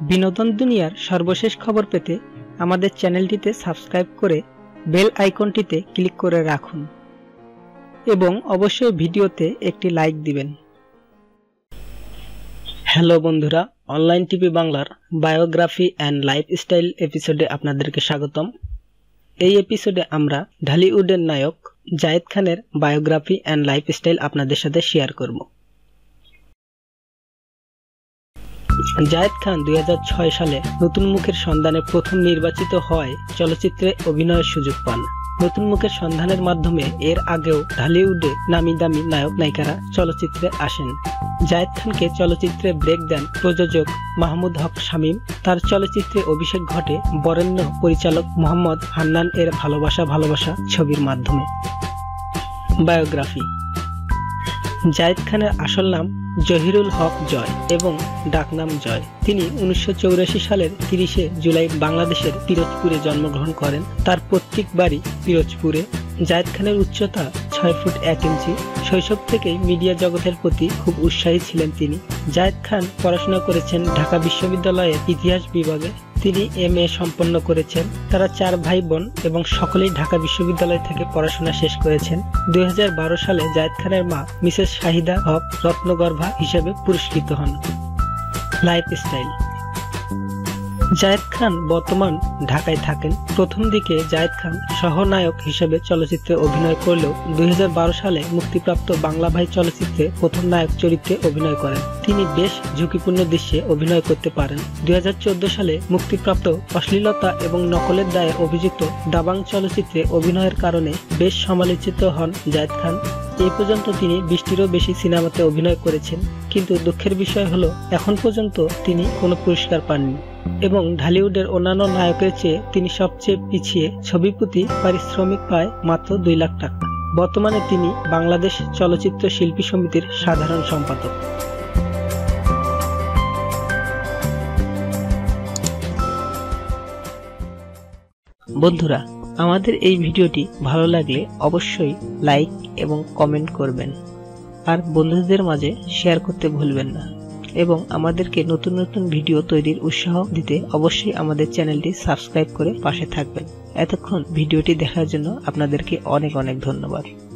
বিনোদন দুনিয়ার সর্বশেষ খবর পেতে আমাদের চ্যানেলটিতে সাবস্ক্রাইব করে বেল আইকনটিতে ক্লিক করে রাখুন এবং অবশ্যই ভিডিওতে একটি লাইক দিবেন। হ্যালো বন্ধুরা, অনলাইন টিভি বাংলার বায়োগ্রাফি অ্যান্ড লাইফস্টাইল এপিসোডে আপনাদেরকে স্বাগতম। এই এপিসোডে আমরা ঢালিউডের নায়ক জায়েদ খানের বায়োগ্রাফি অ্যান্ড লাইফস্টাইল আপনাদের সাথে শেয়ার করব। জায়েদ খান দুই হাজার ছয় সালে নতুন মুখের সন্ধানে প্রথম নির্বাচিত হয় চলচ্চিত্রে অভিনয়ের সুযোগ পান। নতুন মুখের সন্ধানের মাধ্যমে এর আগেও ঢালিউডে নামি দামি নায়ক নায়িকারা চলচ্চিত্রে আসেন। জায়েদ খানকে চলচ্চিত্রে ব্রেক দেন প্রযোজক মাহমুদ হক শামীম। তার চলচ্চিত্রে অভিষেক ঘটে বরেণ্য পরিচালক মোহাম্মদ হান্নান এর ভালোবাসা ভালোবাসা ছবির মাধ্যমে। বায়োগ্রাফি জায়েদ খানের আসল নাম জহিরুল হক জয় এবং ডাকনাম জয়। তিনি উনিশশো সালের তিরিশে জুলাই বাংলাদেশের পিরোজপুরে জন্মগ্রহণ করেন। তার পৈতৃক বাড়ি পিরোজপুরে। জায়েদ খানের উচ্চতা ছয় ফুট এক ইঞ্চি। শৈশব থেকেই মিডিয়া জগতের প্রতি খুব উৎসাহী ছিলেন তিনি। জায়েদ খান পড়াশোনা করেছেন ঢাকা বিশ্ববিদ্যালয়ের ইতিহাস বিভাগে। তিনি এম এ সম্পন্ন করেছেন। তারা চার ভাই বোন এবং সকলেই ঢাকা বিশ্ববিদ্যালয় থেকে পড়াশোনা শেষ করেছেন। দুই হাজার বারো সালে জায়দ খানের মা মিসেস শাহিদা হক রত্নগর্ভা হিসেবে পুরস্কৃত হন। লাইফস্টাইল জায়েদ খান বর্তমান ঢাকায় থাকেন। প্রথম দিকে জায়েদ খান সহনায়ক হিসেবে চলচ্চিত্রে অভিনয় করলেও দুই হাজার বারো সালে মুক্তিপ্রাপ্ত বাংলা ভাই চলচ্চিত্রে প্রথম নায়ক চরিত্রে অভিনয় করেন। তিনি বেশ ঝুঁকিপূর্ণ দৃশ্যে অভিনয় করতে পারেন। দুই হাজার চোদ্দ সালে মুক্তিপ্রাপ্ত অশ্লীলতা এবং নকলের দায়ে অভিযুক্ত দাবাং চলচ্চিত্রে অভিনয়ের কারণে বেশ সমালোচিত হন জায়েদ খান। এই পর্যন্ত তিনি বিশটিরও বেশি সিনেমাতে অভিনয় করেছেন। কিন্তু দুঃখের বিষয় হলো, এখন পর্যন্ত তিনি কোনো পুরস্কার পাননি। এবং ঢালিউডের অন্যান্য নায়কের চেয়ে তিনি সবচেয়ে পিছিয়ে ছবি প্রতি পারিশ্রমিক পায় মাত্র দুই লাখ টাকা। বর্তমানে তিনি বাংলাদেশ চলচ্চিত্র শিল্পী সমিতির সাধারণ সম্পাদক। বন্ধুরা, আমাদের এই ভিডিওটি ভালো লাগলে অবশ্যই লাইক এবং কমেন্ট করবেন। আর বন্ধুদের মাঝে শেয়ার করতে ভুলবেন না। এবং আমাদেরকে নতুন নতুন ভিডিও তৈরির উৎসাহ দিতে অবশ্যই আমাদের চ্যানেলটি সাবস্ক্রাইব করে পাশে থাকবেন। এতক্ষণ ভিডিওটি দেখার জন্য আপনাদেরকে অনেক অনেক ধন্যবাদ।